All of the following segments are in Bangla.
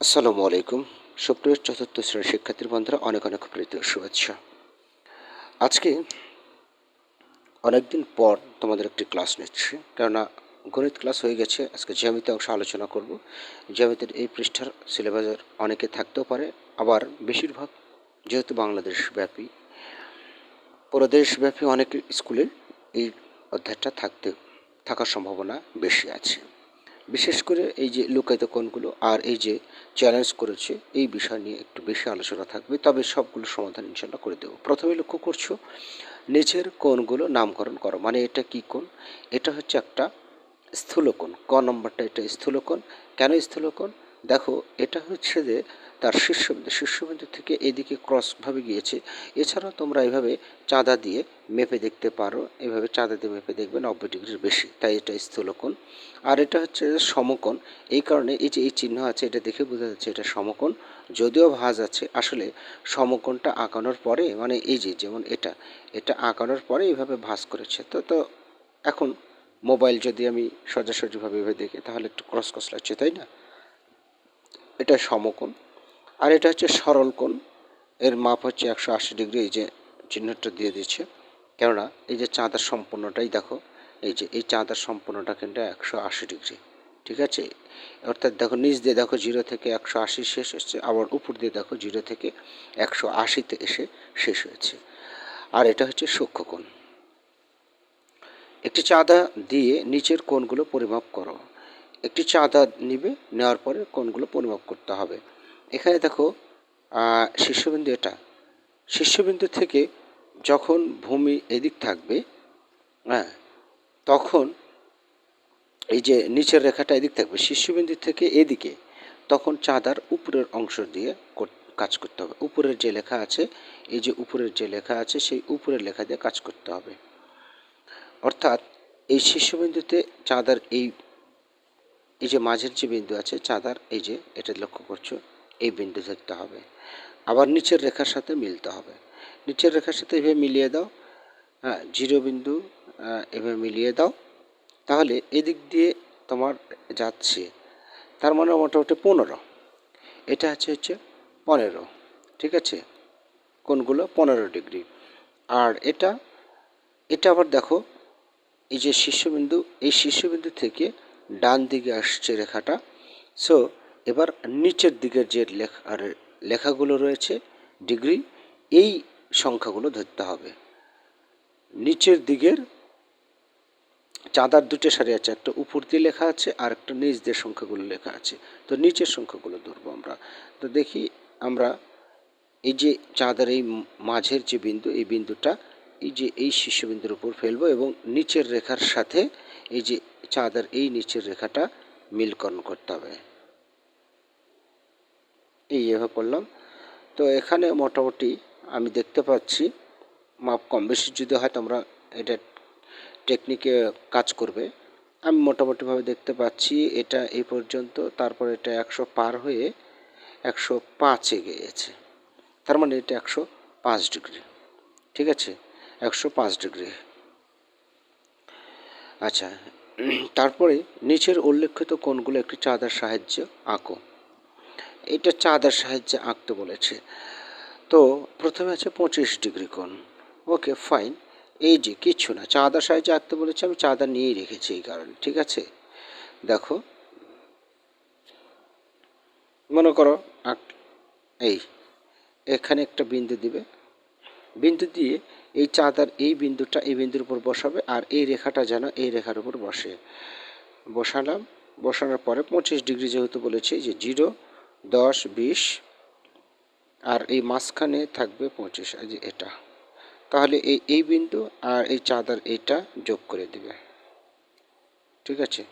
আসসালামু আলাইকুম। সুপ্রিয় চতুর্থ শ্রেণির শিক্ষার্থীর বন্ধুরা, অনেক অনেক প্রীতি শুভেচ্ছা। আজকে অনেকদিন পর তোমাদের একটি ক্লাস নিচ্ছি, কেননা গণিত ক্লাস হয়ে গেছে, আজকে জ্যামিতি অংশ আলোচনা করব। জ্যামিতির এই পৃষ্ঠার সিলেবাসের অনেকে থাকতেও পারে, আবার বেশিরভাগ যেহেতু বাংলাদেশ ব্যাপী পুরো দেশব্যাপী অনেক স্কুলে এই অধ্যায়টা থাকতে, থাকার সম্ভাবনা বেশি আছে। বিশেষ করে এই যে লুকায়িত কোণগুলো আর এই যে চ্যালেঞ্জ করেছে, এই বিষয় নিয়ে একটু বেশি আলোচনা থাকবে। তবে সবগুলো সমাধান ইনশাল্লাহ করে দেবো। প্রথমে লক্ষ্য করছ, নিচের কোণগুলো নামকরণ করো। মানে এটা কি কোণ? এটা হচ্ছে একটা স্থূলকোণ। ক নম্বরটা এটা স্থূলকোণ। কেন স্থূলকোণ? দেখো, এটা হচ্ছে যে তার শীর্ষবিন্দু। শীর্ষবিন্দু থেকে এদিকে ক্রসভাবে গিয়েছে। এছাড়াও তোমরা এভাবে চাঁদা দিয়ে মেপে দেখতে পারো। এভাবে চাঁদা দিয়ে মেপে দেখবে নব্বই ডিগ্রির বেশি। তাই এটা স্থূলকোণ। আর এটা হচ্ছে সমকোণ। এই কারণে এই যে এই চিহ্ন আছে, এটা দেখে বোঝা যাচ্ছে এটা সমকোণ। যদিও ভাঁজ আছে, আসলে সমকোণটা আঁকানোর পরে মানে এই যে, যেমন এটা এটা আঁকানোর পরে এইভাবে ভাঁজ করেছে। তো তো এখন মোবাইল যদি আমি সোজাসুজিভাবে এভাবে দেখি, তাহলে একটু ক্রস ক্রস লাগছে, তাই না? এটা সমকোণ, আর এটা হচ্ছে সরল কোণ। এর মাপ হচ্ছে একশো আশি ডিগ্রি, এই যে চিহ্নটা দিয়ে দিচ্ছে। কেননা এই যে চাঁদার সম্পূর্ণটাই দেখো, এই যে এই চাঁদার সম্পূর্ণটা কিন্তু একশো আশি ডিগ্রি, ঠিক আছে? অর্থাৎ দেখো নিচ দিয়ে দেখো জিরো থেকে একশো আশি শেষ হচ্ছে, আবার উপর দিয়ে দেখো জিরো থেকে একশো আশিতে এসে শেষ হয়েছে। আর এটা হচ্ছে সূক্ষ্মকোণ একটি চাঁদা দিয়ে নিচের কোণগুলো পরিমাপ করো। একটি চাঁদা নিবে, নেওয়ার পরে কোনগুলো পরিমাপ করতে হবে। এখানে দেখো শীর্ষবিন্দু এটা। শীর্ষবিন্দু থেকে যখন ভূমি এদিক থাকবে হ্যাঁ তখন এই যে নিচের রেখাটা এদিক থাকবে, শীর্ষবিন্দু থেকে এদিকে, তখন চাঁদার উপরের অংশ দিয়ে কাজ করতে হবে। উপরের যে লেখা আছে, এই যে উপরের যে লেখা আছে, সেই উপরের লেখা দিয়ে কাজ করতে হবে। অর্থাৎ এই শীর্ষবিন্দুতে চাঁদার এই এই যে মাঝের যে বিন্দু আছে চাঁদার, এই যে এটা লক্ষ্য করছ, এই বিন্দু ধরতে হবে। আবার নিচের রেখার সাথে মিলতে হবে। নিচের রেখার সাথে এভাবে মিলিয়ে দাও। হ্যাঁ জিরো বিন্দু এভাবে মিলিয়ে দাও। তাহলে এদিক দিয়ে তোমার যাচ্ছে, তার মানে মোটামুটি পনেরো। এটা হচ্ছে হচ্ছে পনেরো, ঠিক আছে? কোনগুলো পনেরো ডিগ্রি। আর এটা এটা আবার দেখো, এই যে শীর্ষবিন্দু, এই শীর্ষবিন্দু থেকে ডান দিকে আসছে রেখাটা। সো এবার নিচের দিকের যে লেখা লেখাগুলো রয়েছে ডিগ্রি এই সংখ্যাগুলো ধরতে হবে। নিচের দিকের চাঁদার দুটো সারি আছে, একটা উপর দিয়ে লেখা আছে, আর একটা নিচ দিয়ে সংখ্যাগুলো লেখা আছে। তো নিচের সংখ্যাগুলো ধরবো আমরা। তো দেখি আমরা এই যে চাঁদার এই মাঝের যে বিন্দু, এই বিন্দুটা এই যে এই শীর্ষবিন্দুর উপর ফেলব এবং নিচের রেখার সাথে এই যে চাঁদার এই নিচের রেখাটা মিলকরণ করতে হবে। এই এভাবে করলাম। তো এখানে মোটামুটি আমি দেখতে পাচ্ছি, মাপ কম বেশি যদি হয় তোমরা এটা টেকনিকে কাজ করবে। আমি মোটামুটিভাবে দেখতে পাচ্ছি এটা এই পর্যন্ত, তারপর এটা একশো পার হয়ে একশো পাঁচে গিয়েছে। তার মানে এটা একশো পাঁচ ডিগ্রি। ঠিক আছে? একশো পাঁচ ডিগ্রি। আচ্ছা তারপরে নিচের উল্লেখিত কোণগুলো একটি চাঁদার সাহায্যে আঁকো। এটা চাঁদার সাহায্যে আঁকতে বলেছে। তো প্রথমে আছে পঁচিশ ডিগ্রি কোণ। Okay, fine. এই যে কিচ্ছু না, চাঁদার সাহায্যে আঁকতে বলেছে, আমি চাঁদা নিয়েই রেখেছি এই কারণে, ঠিক আছে? দেখো। মনে করো এই, এখানে একটা বিন্দু দিবে। বিন্দু দিয়ে এই চাঁদার এই বিন্দুটা এই বিন্দুর উপর বসাবে আর এই রেখাটা যেন এই রেখার উপর বসে। বসালাম। বসানোর পরে পঁচিশ ডিগ্রি যেহেতু বলেছি, যে জিরো, দশ, বিশ, আর এই মাঝখানে থাকবে পঁচিশ যে এটা। তাহলে এই এই বিন্দু আর এই চাঁদার এইটা যোগ করে দেবে। ঠিক আছে?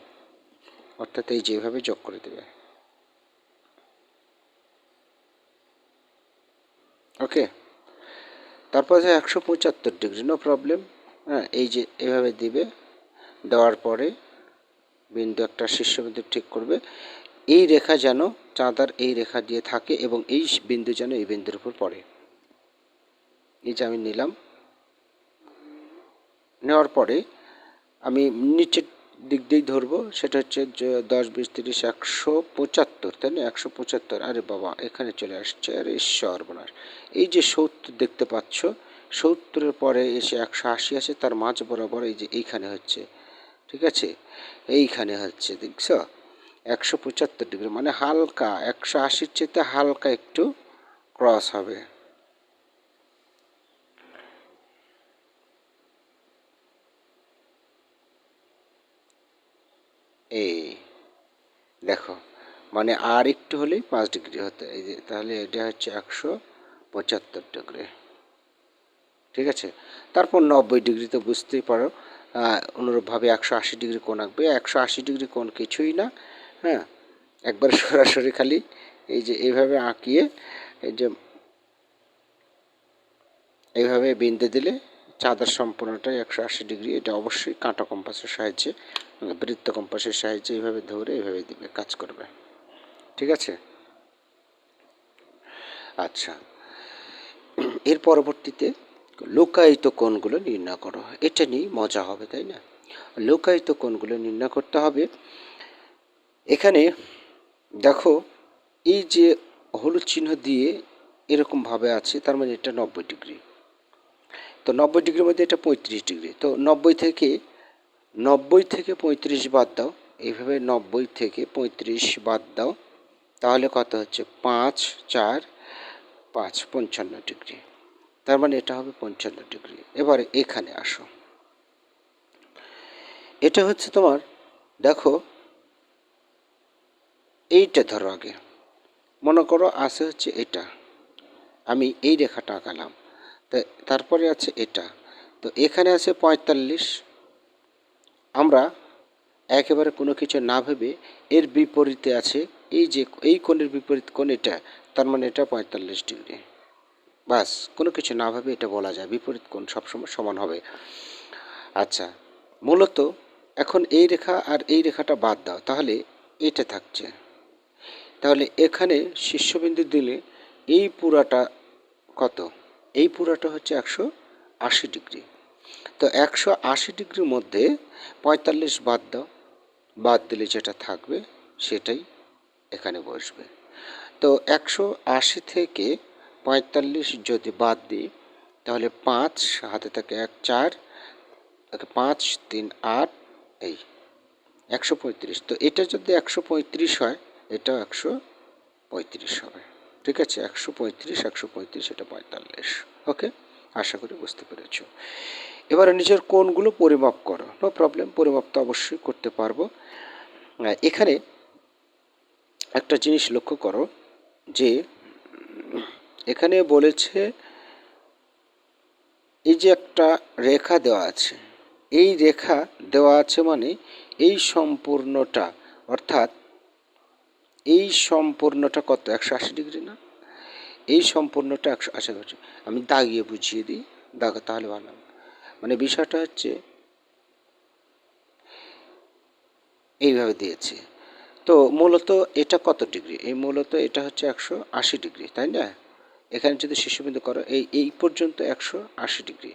অর্থাৎ এই যেভাবে যোগ করে দেবে। ওকে? তারপর যে একশো পঁচাত্তর ডিগ্রি নো প্রবলেম হ্যাঁ এই যে এভাবে দিবে, দেওয়ার পরে বিন্দু একটা শীর্ষবিন্দু ঠিক করবে। এই রেখা যেন চাঁদার এই রেখা দিয়ে থাকে এবং এই বিন্দু যেন এই বিন্দুর উপর পড়ে। এই যে আমি নিলাম। নেওয়ার পরে আমি নিচের দিক দিয়েই ধরবো, সেটা হচ্ছে দশ, বিশ, তিরিশ, একশো পঁচাত্তর, তাই না? একশো পঁচাত্তর। আরে বাবা, এখানে চলে আসছে। আরে সর্বনাশ। এই যে সত্তর দেখতে পাচ্ছ, সত্তরের পরে এসে একশো আশি আছে, তার মাঝ বরাবর এই যে এইখানে হচ্ছে। ঠিক আছে? এইখানে হচ্ছে, দেখছ? একশো পঁচাত্তর ডিগ্রি মানে হালকা, একশো আশির চেয়ে হালকা একটু ক্রস হবে। এই, দেখো মানে আর একটু হলেই পাঁচ ডিগ্রি হতো, এই যে, তাহলে এটা হচ্ছে একশো পঁচাত্তর ডিগ্রি, ঠিক আছে? তারপর নব্বই ডিগ্রি তো বুঝতেই পারো অনুরূপভাবে একশো আশি ডিগ্রি কোণ আঁকবে, একশো আশি ডিগ্রি কোণ কিছুই না হ্যাঁ? একবার সরাসরি খালি এই যে, এইভাবে আঁকিয়ে, এই যে, এইভাবে বিন্দু দিলে চাঁদার সম্পূর্ণটাই একশো আশি ডিগ্রি, এটা অবশ্যই কাঁটা কম্পাসের সাহায্যে বৃত্ত কম্পাসের সাহায্যে এইভাবে ধরে এইভাবে দিবে, কাজ করবে। ঠিক আছে? আচ্ছা। এর পরবর্তীতে লোকায়িত কোণগুলো নির্ণয় করো। এটা নিয়েই মজা হবে, তাই না? লোকায়িত কোণগুলো নির্ণয় করতে হবে। এখানে দেখো, এই যে হলুদ চিহ্ন দিয়ে এরকমভাবে আছে, তার মানে এটা নব্বই ডিগ্রি। তো নব্বই ডিগ্রির মধ্যে এটা পঁয়ত্রিশ ডিগ্রি। তো নব্বই থেকে নব্বই থেকে পঁয়ত্রিশ বাদ দাও। এইভাবে নব্বই থেকে পঁয়ত্রিশ বাদ দাও। তাহলে কত হচ্ছে? পাঁচ, চার, পাঁচ, পঞ্চান্ন ডিগ্রি। তার মানে এটা হবে পঞ্চান্ন ডিগ্রি। এবারে এখানে আসো। এটা হচ্ছে তোমার, দেখো, এইটা ধরো আগে। মনে করো আছে হচ্ছে এটা। আমি এই রেখাটা আঁকালাম। তারপরে আছে এটা। তো এখানে আছে পঁয়তাল্লিশ আমরা একেবারে কোনো কিছু না ভেবে এর বিপরীতে আছে, এই যে, এই কোণের বিপরীত কোণ এটা, তার মানে এটা পঁয়তাল্লিশ ডিগ্রি। বাস, কোনো কিছু না ভাবে এটা বলা যায়, বিপরীত কোণ সবসময় সমান হবে। আচ্ছা মূলত এখন এই রেখা আর এই রেখাটা বাদ দাও, তাহলে এটা থাকছে। তাহলে এখানে শীর্ষবিন্দু দিলে এই পুরাটা কত? এই পুরাটা হচ্ছে একশো আশি ডিগ্রি। তো একশো আশি ডিগ্রির মধ্যে পঁয়তাল্লিশ বাদ দাও। বাদ দিলে যেটা থাকবে সেটাই এখানে বসবে। তো একশো আশি থেকে পঁয়তাল্লিশ যদি বাদ দিই, তাহলে পাঁচ, হাতে থাকে এক, চার পাঁচ, তিন, আট, এই একশো পঁয়ত্রিশ। তো এটা যদি একশো পঁয়ত্রিশ হয়, এটাও একশো পঁয়ত্রিশ হবে। ঠিক আছে? একশো পঁয়ত্রিশ একশো পঁয়ত্রিশ, এটা পঁয়তাল্লিশ। ওকে? আশা করি বুঝতে পেরেছ। এবারে নিজের কোনগুলো পরিমাপ করো। নো প্রবলেম পরিমাপ তো অবশ্যই করতে পারব। এখানে একটা জিনিস লক্ষ্য করো যে, এখানে বলেছে, এই যে একটা রেখা দেওয়া আছে, এই রেখা দেওয়া আছে মানে এই সম্পূর্ণটা, অর্থাৎ এই সম্পূর্ণটা কত, একশো আশি ডিগ্রি না? এই সম্পূর্ণটা একশো আশি ডিগ্রি। আমি দাগিয়ে বুঝিয়ে দিই, দাগ, তাহলে ভালো মানে বিষয়টা হচ্ছে এইভাবে দিয়েছে। তো মূলত এটা কত ডিগ্রি? এই মূলত এটা হচ্ছে একশো আশি ডিগ্রি, তাই না? এখানে যদি শিশুবিন্দু করো, এই এই পর্যন্ত একশো আশি ডিগ্রি।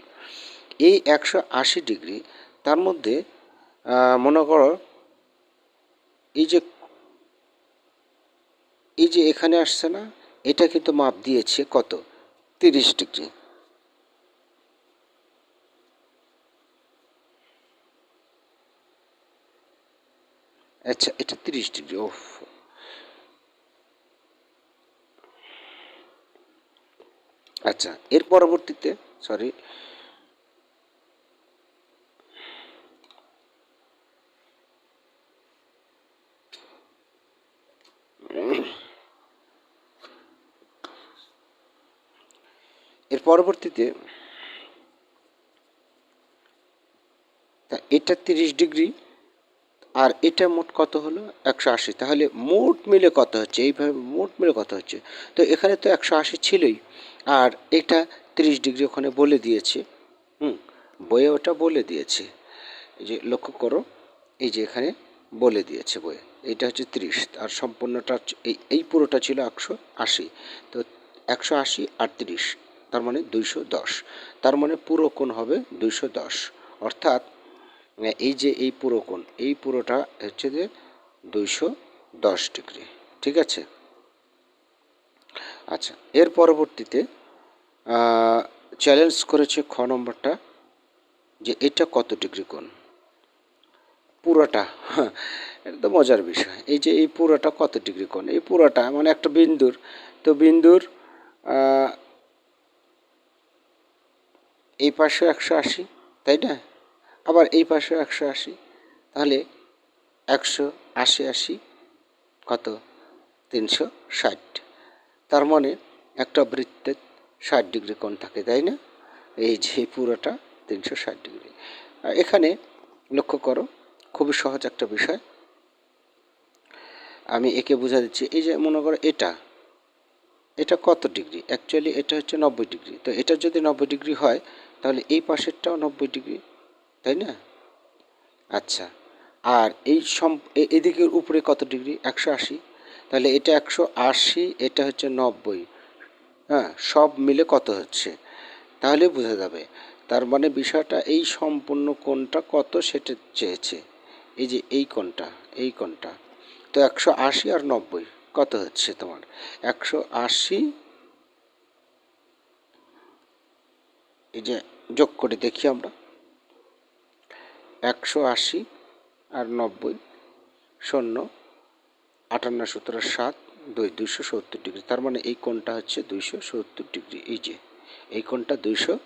এই একশো আশি ডিগ্রি, তার মধ্যে মনে করো, এই যে এই যে এখানে আসছে না, এটা কিন্তু মাপ দিয়েছে কত? তিরিশ ডিগ্রি। আচ্ছা এটা তিরিশ ডিগ্রি ও আচ্ছা এর পরবর্তীতে সরি। এর পরবর্তীতে এটা তিরিশ ডিগ্রি। আর এটা মোট কত হলো? একশো আশি। তাহলে মোট মিলে কত হচ্ছে? এইভাবে মোট মিলে কত হচ্ছে? তো এখানে তো একশো আশি ছিলই। আর এটা তিরিশ ডিগ্রি ওখানে বলে দিয়েছে। হুম, বইয়ে ওটা বলে দিয়েছে। যে লক্ষ্য করো, এই যে এখানে বলে দিয়েছে বইয়ে। এইটা হচ্ছে তিরিশ। আর সম্পূর্ণটা এই এই পুরোটা ছিল একশো আশি। তো একশো আশি আর তিরিশ, তার মানে দুইশো দশ। তার মানে পুরো কোণ হবে দুইশো দশ। অর্থাৎ এই যে এই পুরো কোণ, এই পুরোটা হচ্ছে যে দুইশো দশ ডিগ্রি, ঠিক আছে? আচ্ছা এর পরবর্তীতে চ্যালেঞ্জ করেছে খ নম্বরটা যে এটা কত ডিগ্রি কোণ? পুরোটা হ্যাঁ এটা তো মজার বিষয়। এই যে এই পুরোটা কত ডিগ্রি কোণ? এই পুরোটা মানে একটা বিন্দুর, তো বিন্দুর এই পাশে একশো আশি, তাই না? আবার এই পাশে একশো আশি। তাহলে একশো আশি আশি কত? তিনশো ষাট। তার মানে একটা বৃত্তের ষাট ডিগ্রি কোণ থাকে, তাই না? এই যে পুরোটা তিনশো ষাট ডিগ্রি। এখানে লক্ষ্য করো খুবই সহজ একটা বিষয়। আমি একে বোঝা দিচ্ছি, এই যে মনে করো এটা এটা কত ডিগ্রি? অ্যাকচুয়ালি এটা হচ্ছে নব্বই ডিগ্রি। তো এটা যদি নব্বই ডিগ্রি হয়, তাহলে এই পাশেরটাও নব্বই ডিগ্রি। তাই না? আচ্ছা আর এই সম এদিকের উপরে কত ডিগ্রি? একশো আশি। তাহলে এটা একশো আশি, এটা হচ্ছে নব্বই। হ্যাঁ সব মিলে কত হচ্ছে? তাহলে বোঝা যাবে। তার মানে বিষয়টা এই সম্পূর্ণ কোণটা কত সেটা চেয়েছে? এই যে এই কোণটা এই কোণটা। তো একশো আশি আর নব্বই, কত হচ্ছে তোমার? একশো আশি এই যে যোগ করে দেখি আমরা। একশো আশি আর নব্বই শূন্য, আটান্ন সতেরো সাত, দুই দুইশো সত্তর ডিগ্রি। তার মানে এই কোণটা হচ্ছে দুইশো সত্তর ডিগ্রি। এই যে, এই কোণটা দুইশো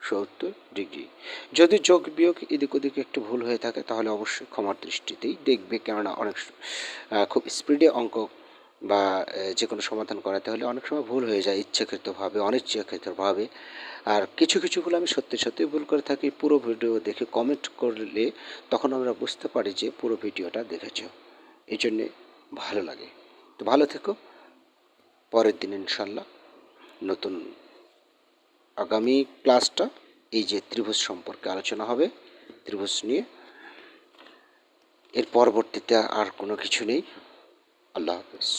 সত্তর ডিগ্রি। যদি যোগ বিয়োগ এদিক ওদিক একটু ভুল হয়ে থাকে, তাহলে অবশ্যই ক্ষমার দৃষ্টিতেই দেখবে। কেননা অনেক খুব স্পিডে অঙ্ক বা যে কোনো সমাধান করাতে হলে অনেক সময় ভুল হয়ে যায় ইচ্ছাকৃতভাবে, অনিচ্ছাকৃতভাবে। আর কিছু কিছুগুলো আমি সত্যি সত্যি ভুল করে থাকি, পুরো ভিডিও দেখে কমেন্ট করলে তখন আমরা বুঝতে পারি যে পুরো ভিডিওটা দেখেছ। এই জন্যে ভালো লাগে। তো ভালো থেকো। পরের দিন ইনশাল্লাহ নতুন আগামী ক্লাসটা এই যে ত্রিভুজ সম্পর্কে আলোচনা হবে, ত্রিভুজ নিয়ে। এর পরবর্তীতে আর কোনো কিছু নেই। আল্লাহ হাফেজ।